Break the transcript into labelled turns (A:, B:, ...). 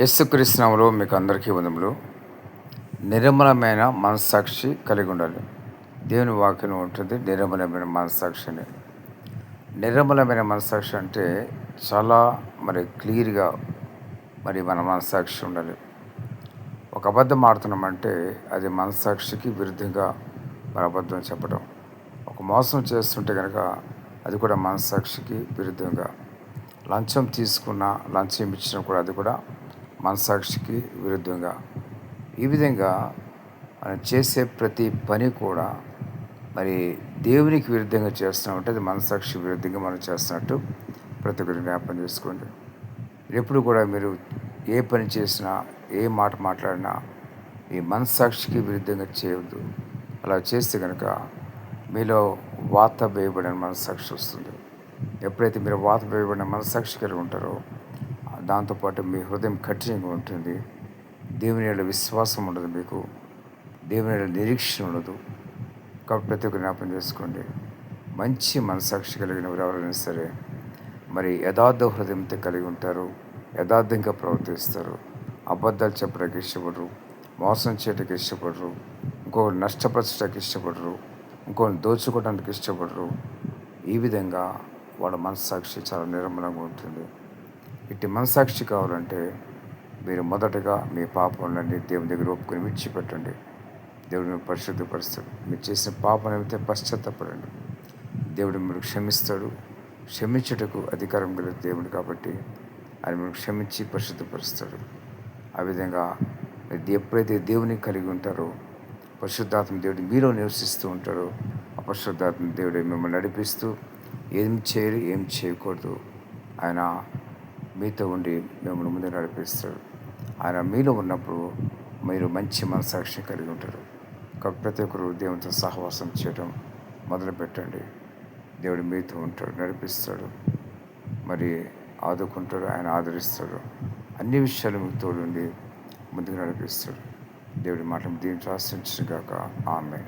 A: యేసుక్రీస్తునామలో మీకు అందరికీ వందములు. నిర్మలమైన మనస్సాక్షి కలిగి ఉండాలి దేవుని వాక్యం ఉంటుంది నిర్మలమైన మనస్సాక్షి నిర్మలమైన మనస్సాక్షి అంటే చాలా మరి క్లియర్గా మరి మన మనస్సాక్షి ఉండాలి. ఒక అబద్ధం ఆడుతున్నామంటే అది మనస్సాక్షికి విరుద్ధంగా మన అబద్ధం చెప్పడం. ఒక మోసం చేస్తుంటే కనుక అది కూడా మనస్సాక్షికి విరుద్ధంగా. లంచం తీసుకున్న లంచం ఇచ్చినా కూడా అది కూడా మనసాక్షికి విరుద్ధంగా. ఈ విధంగా మనం చేసే ప్రతి పని కూడా మరి దేవునికి విరుద్ధంగా చేస్తున్నామంటే అది మనసాక్షి విరుద్ధంగా మనం చేస్తున్నట్టు ప్రతి ఒక్కరు జ్ఞాపకం చేసుకోండి. ఎప్పుడు కూడా మీరు ఏ పని చేసినా ఏ మాట మాట్లాడినా ఈ మనస్సాక్షికి విరుద్ధంగా చేయవద్దు. అలా చేస్తే కనుక మీలో వాత వేయబడిన మనస్సాక్షి వస్తుంది. ఎప్పుడైతే మీరు వాత వేయబడిన మనస్సాక్షి కలిగి ఉంటారో దాంతోపాటు మీ హృదయం కఠినంగా ఉంటుంది. దేవుని యొక్క విశ్వాసం ఉండదు మీకు. దేవుని యొక్క నిరీక్షణ ఉండదు. కాబట్టి ప్రతి ఒక్క జ్ఞాపం చేసుకోండి. మంచి మనసాక్షి కలిగిన వారు ఎవరైనా సరే మరి యథార్థ హృదయంతో కలిగి ఉంటారు. యథార్థంగా ప్రవర్తిస్తారు. అబద్ధాలు చెప్పడానికి ఇష్టపడరు. మోసం చేయడానికి ఇష్టపడరు. ఇంకొకరు నష్టపరచడానికి ఇష్టపడరు. ఇంకొకరిని దోచుకోవడానికి ఇష్టపడరు. ఈ విధంగా వాళ్ళ మనస్సాక్షి చాలా నిర్మలంగా ఉంటుంది. ఇట్టి మనసాక్షి కావాలంటే మీరు మొదటగా మీ పాపములన్నీ దేవుని దగ్గర ఒప్పుకొని విడిచిపెట్టండి. దేవుడు మీరు పరిశుద్ధపరుస్తాడు. మీరు చేసిన పాపం అయితే పశ్చాత్తపడండి. దేవుడు మీరు క్షమిస్తాడు. క్షమించుటకు అధికారం గల దేవుడు కాబట్టి ఆయన మీరు క్షమించి పరిశుద్ధపరుస్తాడు. ఆ విధంగా ఎప్పుడైతే దేవుని కలిగి ఉంటారో పరిశుద్ధాత్మ దేవుడు మీలో నివసిస్తూ ఉంటారో ఆ పరిశుద్ధాత్మ దేవుడు మిమ్మల్ని నడిపిస్తూ ఏం చేయాలి ఏం చేయకూడదు. ఆయన మీతో ఉండి మిమ్మల్ని ముందు నడిపిస్తాడు ఆయన మీలో ఉన్నప్పుడు మీరు మంచి మనసాక్షి కలిగి ఉంటారు. కాబట్టి ప్రతి ఒక్కరు దేవునితో సహవాసం చేయడం మొదలు పెట్టండి. దేవుడు మీతో ఉంటాడు నడిపిస్తాడు. మరి ఆదుకుంటాడు ఆయన ఆదరిస్తాడు. అన్ని విషయాలు మీకు తోడుండి ముందుకు నడిపిస్తాడు. దేవుడి మాట దీన్ని ఆశ్రయించిన కాక ఆమె